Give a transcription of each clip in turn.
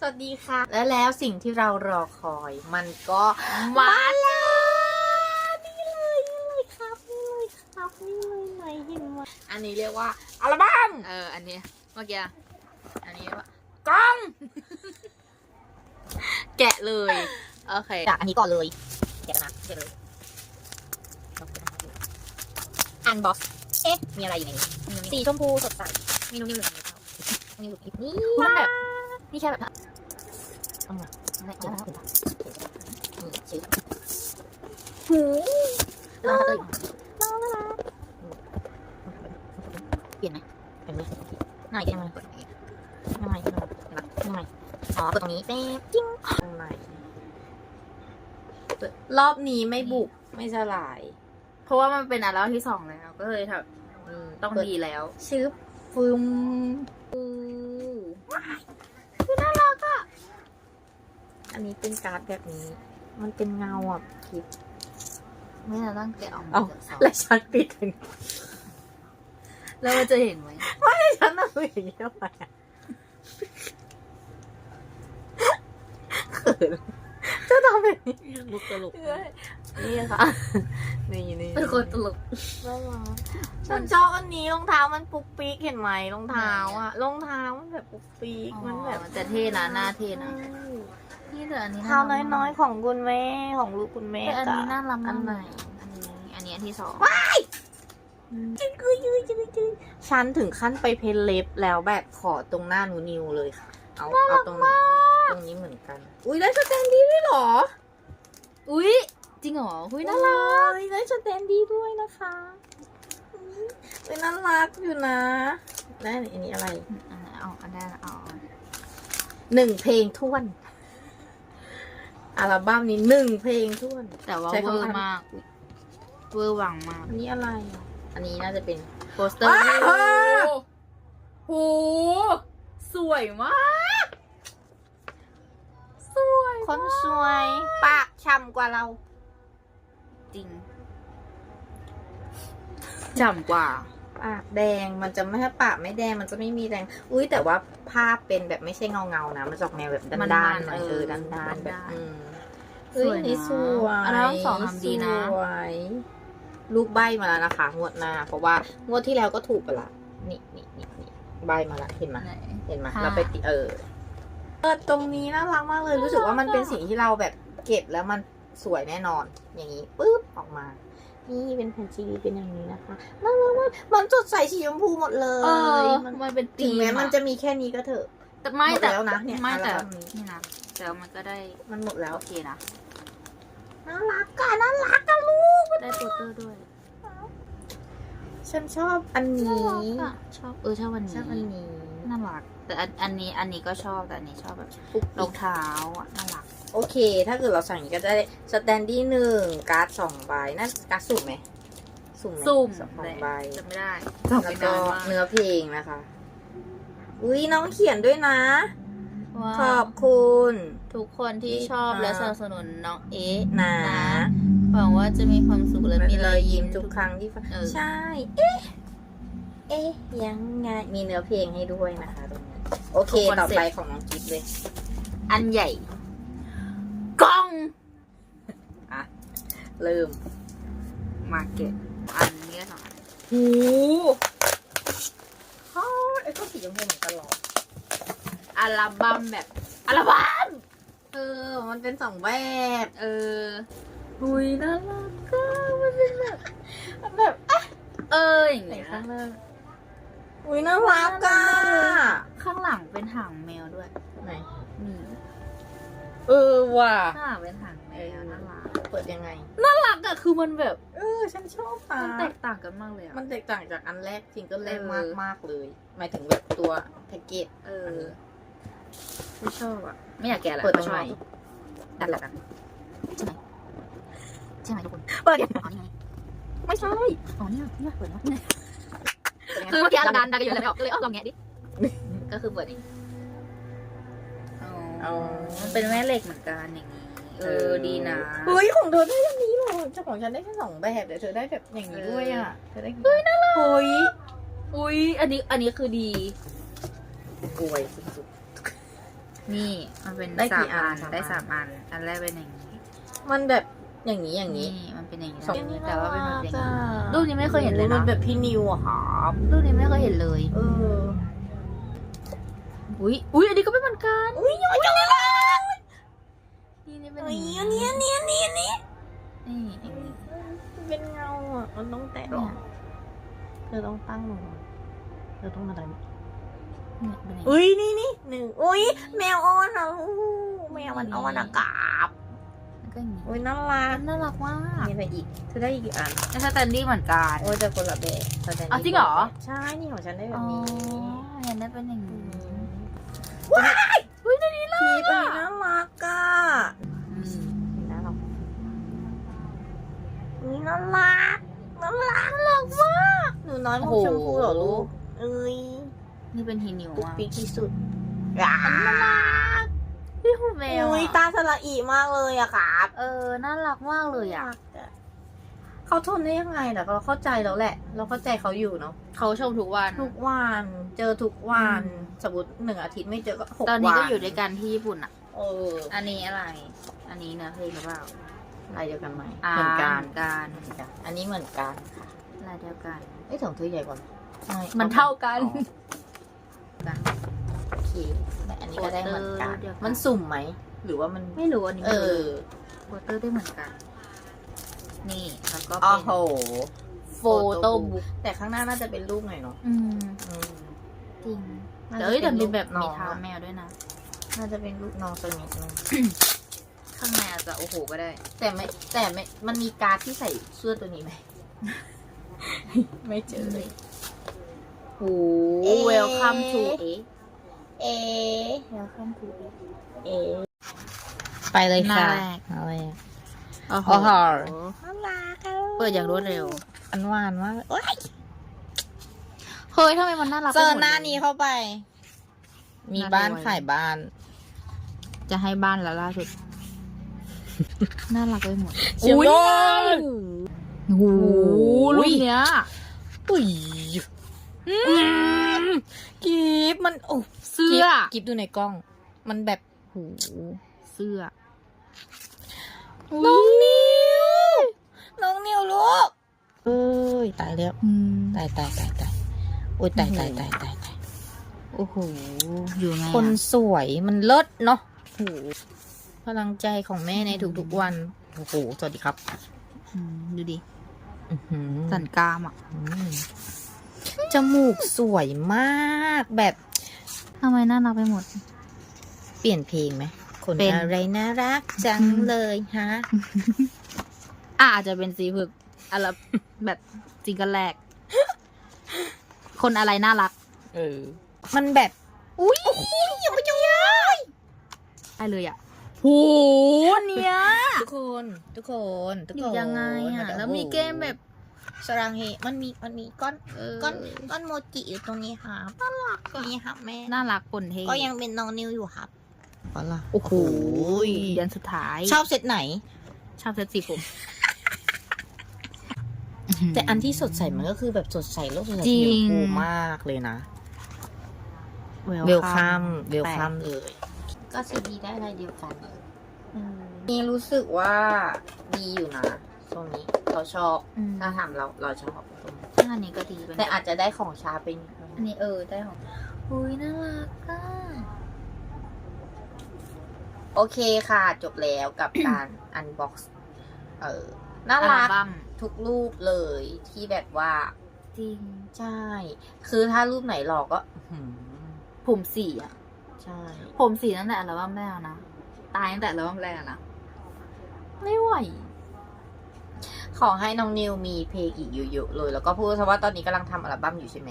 สวัสดีค่ะ และแล้วสิ่งที่เรารอคอย มันก็มาแล้วนี่เลยนี่เลยครับนี่เลยครับนี่เลยไหนเห็นไหมอันนี้เรียกว่าอัลบั้มเอออันนี้เมื่อกี้อันนี้ว่ากล้อง แกะเลยโอเคจากอันนี้ก่อนเลยแกะกันนะแกะเลยอันบ็อกซ์เอ๊ะมีอะไรอยู่ในนี้สีชมพูสดใสมีนุ่มนิ่มหรือไม่เท่านี่หลุดนี่มันแบบนี่แค่แบบ เอามาไม่เอาแล้วนี่ชื่อหูน่ารักน่ารักเปลี่ยนไหมเป็นไหมไหนยังไงยังไงยังไงยังไงอ๋อเปิดตรงนี้เป๊ะจิ้งตรงไหนรอบนี้ไม่บุกไม่สลาย เพราะว่ามันเป็นอัลบั้มที่สองแล้ว ก็เลยแบบต้องดีแล้วชื่อฟึมอู้คือน่ารักอะ อันนี้เป็นการ์ดแบบนี้ มันเป็นเงาอะคิดไม่น่าต้องแกะออกมาเอ้าจากซองและฉันปิดถึงแล้วมันจะเห็นไหมฉันเอาอย่างนี้ทำไมอะเขินจะทำแบบนี้มุกตลกนี่ค่ะนี่นี่เป็นคนตลกน่ารักฉันชอบอันนี้รองเท้ามันปุกปิกเห็นไหมรองเท้าอะรองเท้ามันแบบปุกปิกมันแบบมันจะเท่นะหน้าเท่นะ นี่แต่อันนี้เท้าน้อยๆของคุณแม่ของลูกคุณแม่ๆอันนี้จ้ะน่ารักอัมานกไหนเลยอันนี้อันนี้อันที่สองจึ๊กจึ๊กจึ๊กจึ๊กจึ๊กฉันถึงขั้นไปเพ้นเล็บแล้วแบบขอตรงหน้าหนูนิวเลยค่ะ เอาเอาตรงนี้ตรงนี้เหมือนกัน อุ้ยได้สแตนดี้ด้วยเหรอ อุ้ยจริงเหรออุ้ยน่ารักกได้สแตนดี้ด้วยนะคะอุ้ยน่ารักอยู่นะได้อันนี้อะไรอันนั้นเอาอันนั้นเอาเอาหนึ่งเพลงท่วน อัลบั้มนี้หนึ่งเพลงท่วน แต่ว่าใช้เวคำอว่า ร์มากอุ๊ยเวอร์วังมาก อันนี้อะไรอะอันนี้น่าจะเป็นโปสเตอร์ว้าวโหสวยมาก สวยคนสวย ปากฉ่ำกว่าเรา จริงจ่ำกว่า ปากแดงมันจะไม่ถ้าปากไม่แดงมันจะไม่มีแดง อุ้ยแต่ว่าภาพเป็นแบบไม่ใช่เงาเงาๆนะ มันจะออกแนวแบบด้านมันด้านๆหน่อยเอเอออด้านด้านๆแบบด้านๆอืมส เฮ้ยวยอันนี่นะสวยอันนั้นสองทำดีนะสวยลูกใบมาแล้วนะคะงวดหน้า เพราะว่างวดที่แล้วก็ถูกไปละนี่นี่นี่นี่ใบมาละเห็นไหมไหนเห็นไหมค่ะเราไปติเออเออตรงนี้น่ารักมากเลยรู้สึกว่ามันเป็นสิ่งที่เราแบบเก็บแล้วมันสวยแน่นอน อย่างนี้ปุ๊บออกมา นี่เป็นแผ่นซีดีเป็นอย่างนี้นะคะน่ารักมากมันสดใสสีชมพูหมดเลเออยมันมันเป็นถึงแม้ธีมันจะมีแค่นี้ก็เถอะแต่ไม่หมดแต่แล้วนะเนี่ยไม่แต่อัลบั้มนี้นี่นะ แต่ว่ามันก็ได้มันหมดแล้วโอเคนะน่ารักอะน่ารักอะลูกได้โปสเตอร์ด้วยฉันชอบอันนี้อะชอบเออชอบวันนี้ชอบอันนี้น่ารักแต่อันอันนี้อันนี้ก็ชอบแต่อันนี้ชอบแบบปุ๊บรองเท้าอะน่ารักโอเค ถ้าเกิดเราสั่งอย่างนี้ก็จะได้สแตนดี้หนึ่งการ์ดสองใบน่าการ์ดสุ่มไหมสุ่มไหมสุ่มสองแต่ใบจะไม่ได้แล้วก็เนื้อเพลงนะคะอุ้ยน้องเขียนด้วยนะ ว่าขอบคุณทุกคนที่ชอบอ่าและสนับสนุนน้องเอ๊ะนะหวังว่าจะมีความสุขและมีมีรรออยยยิ้ยิ้มมทุกครั้งที่ฟังเออใช่ เอ๊ะ เอ๊ะ ยังไง มีเนื้อเพลงให้ด้วยนะคะตรงนี้โอเค ต่อไปของน้องกิฟเลย อันใหญ่กล้องอะเริ่มมาเก็ตอันนี้ก็สองอันหูฮ่าไอ้ก็สีชมพูเหมือนกันเหรอ อั ลบั้มแบบอัลบั้มเออ มันเป็นสองแบบ เออหุยน่ารักก็มันเป็นแบบมันแบบเอออย่างไหนเงี้ยข้างหน้าอุ้ยน่ารักอะข้างหลังเป็นหางแมวด้วยไหนนี่เออว่ะข้างหลังเป็นหางแมวน่ารักเปิดยังไง น่ารักอะคือมันแบบเออ ฉันชอบอะมันแตกต่างกันมากเลยอะมันแตกต่างจากอันแรกซิงเกิลแรกเออมากมากๆเลย หมายถึงแบบตัวแพ็กเกจเออ ไม่ชอบอะไม่อยากแกะละเปิดตรงไหนชอบดันละกันใช่ไหมใช่ไหมทุกคน เปิดยังอ๋อนี่ไงไม่ใช่ อ๋อเนี่ยเนี่ยเปิดแล้วเนี่ยคือเมื่อกี้เราดันดันกันอยู่แล้วไม่ออกก็เลยเอาลองแงะดิ ก็คือเปิดนี่อ๋อเอามันเป็นแม่เหล็กเหมือนกันอย่างนี้ เออดีนะ เฮ้ยของเธอได้อย่างนี้เหรอเจ้าของฉันได้แค่สองแบบแต่เธอได้แบบอย่างนี้ด้วยอะ เธอได้เฮ้ยน่ารักเฮ้ยอุ้ยอันนี้ อันนี้คือดีอวยสุด นี่มันเป็นได้กี่สามอัอันนสามอัน ได้สามอัน อันแรกเป็นอย่างนี้มันแบบอย่างนี้อย่างนี้นี่มันเป็นอย่างนี้สองนะแต่ว่าเป็นแบบอย่างจ้านี้ รูปนี้ไม่เคยเห็นเลยนะ มันแบบพี่นิวอะครับรูปนี้ไม่เคยเห็นเลย เอออุ้ยอุ้ยอันนี้ก็ไม่เหมือนกันอุ้ยยังไม่จบเลยนี่นี่เป็นอัอนย่างนี้นี้อันนี้อันนี้อันนี้นี่อย่างนี้เป็นเงาอะมันต้องแตะหรอเนี่ยเธอต้องตั้งลงเธอต้องมาดันเนี่ยเป็นอย่างนี้ อุ้ยนี่นี่หนึ่งอุ้ยแมวอ้อนอะอู้แมวมันอ้อนอะกราบแล้วก็อย่างนี้อุ้ยน่ารักน่ารักมากมีอะไรอีกเธอได้อีกกี่อันแล้วสแตนดี้เหมือนกันโอ้ยแต่คนละแบบสแตนดี้อ้าวจริงเหรอใช่นี่ของฉันได้แบอ๋บอนี้เห็นได้เป็นอย่างนี้ว้ายอุ้ยตัวนี้น่ารักอันนี้น่ารักอะอืมเห็นนะเรานี่น่ารักน่ารักน่ารักมากหนูน้อยมุกชมพูเหรอลูกเอ้ย นี่เป็นฮีนิวปุ๊กอะปิ๊กที่สุดอันนี้น่ารักพี่หูแมวอุ้ยอะตาสละอีมากเลยอะครับเออ น่ารักมากเลยอะ เขาทนได้ยังไงแต่เราเข้าใจแล้วแหละ เราเข้าใจเขาอยู่เนาะเขาชมทุกวัน ทุกวันเจอทุกวันอืม สมมติหนึ่งอาทิตย์ไม่เจอก็หกวันตอนนี้ก็อยู่ด้วยกันที่ญี่ปุ่นอะ เอออันนี้อะไร อันนี้เนื้อเพลงหรือเปล่าลายเดียวกันไหมอ่าเหมือนกันการเหมือนกันอันนี้เหมือนกันค่ะลายเดียวกัน เอ้ยของเธอใหญ่กว่าไหไมันเท่ากัน อ๋อโอเคแต่อันนี้ก็ได้เหมือนกันโปสเตอร์เดียวกัน มันสุ่มไหม หรือว่ามัน ไม่รู้อันนี้เอไม่รู้อโปสเตอร์ได้เหมือนกัน นี่แล้วก็โอ้เป็นโห โฟโต้บุ๊กแต่ข้างหน้าน่าจะเป็นรูปหน่อยเนาะอืมอืมจริงน่าแต่จะเอ้ยแต่เป็นมีรูปแบบน้มีองเท้าอะแมวด้วยนะ น่าจะเป็นรูปน้องสักนิดนึงข้างในอาจจะโอ้โหก็ได้ แต่ไม่แต่ไม่ มันมีการ์ดที่ใส่เสื้อตัวนี้ไหม ไม่เจอเลยโอ้เอ๊ะ welcome to เอ๊ะ เอ welcome to เอ๊ะเอ ไปเลยค่ะ หน้าแรกหน้าแรกโอ้โหโอ้โหเน่ารักอะปิดอย่างรวดเร็ว อันหวานมากเลยโอ๊ยเฮ้ยทำไมมันน่ารักเจอไปมดหน้าลยนี้เข้าไป มีบ้านหน้าไวๆขายบ้าน จะให้บ้านแล้วล่าสุด น่ารักไปหมดเชียวอุ๊ยโดน โอ้โหรูปเนี้ยอุ้ยกีบมันโอ้ เสื้อกีบดูในกล้อง มันแบบโอ้โหเสื้อ น้องนิว น้องนิวลูก เอ้ย ตายแล้วอืมตายตายตายตายโอ้ยตายตายตายตายตายโอ้โห อยู่ไงอะคนสวยมันเลิศเนาะโอ้โหพลังใจของแม่ในทุกๆวัน โอ้โห สวัสดีครับอืมดูดิอื้อหือสันกรามอะอืมจมูกสวยมากแบบ ทำไมน่ารักไปหมด เปลี่ยนเพลงไหม คนเป็น อะไรน่ารักจังเลยฮะ อะอาจจะเป็นสีผึกอะไรแบบซิงเกิลแรก คนอะไรน่ารักเออ มันแบบ อุ้ยอย่าไปจังเลยได้เลยอะโหเนี้ยทุกคน ทุกคน ทุกอคยู่นยังไงอะนแล้วมีเกมแบบ สรังเฮมันมีมันมีก้อนเออก้อนก้อนโมจิอยู่ตรงนี้ครับน่ารักนี่ครับแม่ น่ารักปนเทก็ยังเป็นน้องนิวอยู่ครับอ๋อล่ะโอ้โหเดือนสุดท้าย ชอบเซตไหน ชอบเซตสีผม แต่อันที่สดใสมันก็คือแบบสดใสโลกสดใสจริสีงชมพูมากเลยนะ เวล Welcome คัมเวลแปลกคัมเลย ก็ซีดีได้อะไรเดียวกันนี่รู้สึกว่าดีอยู่นะ ตรงนี้เราชอบ อืมถ้าถามเราเราชอบอันนี้ก็ดีเป็นแต่อาจจะได้ของช้าไปนิดนึงอันนี้เออได้ของอุ้ยน่ารักอะโอเคค่ะ จบแล้วกับการ อันบ็อกซ์เออน่าอัลรักบั้มทุกรูปเลยที่แบบว่าจริงใช่ คือถ้ารูปไหนหลอกก็อื้อหือผมสีอะ ใช่ ผมสีตั้งแต่อัลบั้มแรกแล้วนะ ตายตั้งแต่อัลบั้มแรกอะนะ ไม่ไหว ขอให้น้องนิวมีเพลงอีกเยอะๆเลย แล้วก็พูดซะว่าตอนนี้กำลังทำอัลบั้มอยู่ใช่ไหม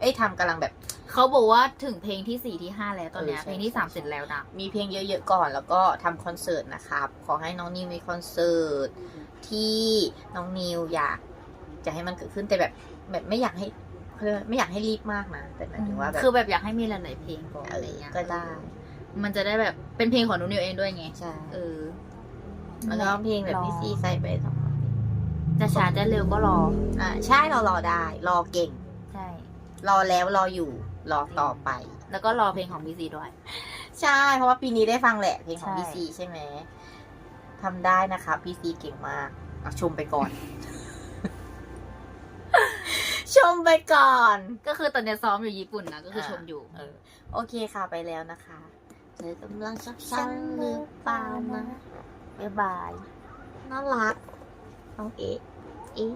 เอ้ยทำกำลังแบบ เขาบอกว่าถึงเพลงที่สี่ที่ห้าแล้วตอนเนี้ยเออใช่ เพลงที่สามเสร็จแล้วนะมีเพลงเยอะๆก่อนแล้วก็ทำคอนเสิร์ตนะครับขอให้น้องนิวมีคอนเสิร์ตที่น้องนิวอยาก จะให้มันเกิดขึ้นแต่แบบแบบไม่อยากให้เขาเรียกว่าไม่อยากให้รีบมากนะแต่หมายถึงว่าแบบคือแบบอยากให้มีหลายๆเพลงก่อนเออะไรอเงี้ยก็ได้มันจะได้แบบเป็นเพลงของนุนิวเองด้วยไงใช่เออ มันร้องเพลงแบบพี่ซีใส่ไปสองคน จะช้าจะเร็วก็รอ อ่าใช่เรารอได้ รอเก่ง ใช่ รอแล้วรออยู่ รอต่อไป แล้วก็รอเพลงของบีซีด้วย ใช่ เพราะว่าปีนี้ได้ฟังแหละเพลงของใช่พีซีใช่ไหมทำได้นะคะพีซีเก่งมากอะชมไปก่อน ชมไปก่อน ก็คือตอนเนี้ยซ้อมอยู่ญี่ปุ่นนะก็คือชมอยู่เออโอเคค่ะไปแล้วนะคะเธอกำลังชักฉันหรือเปล่านะบ๊ายบายน่ารัก น้องเอ๊ะเอ๊ะ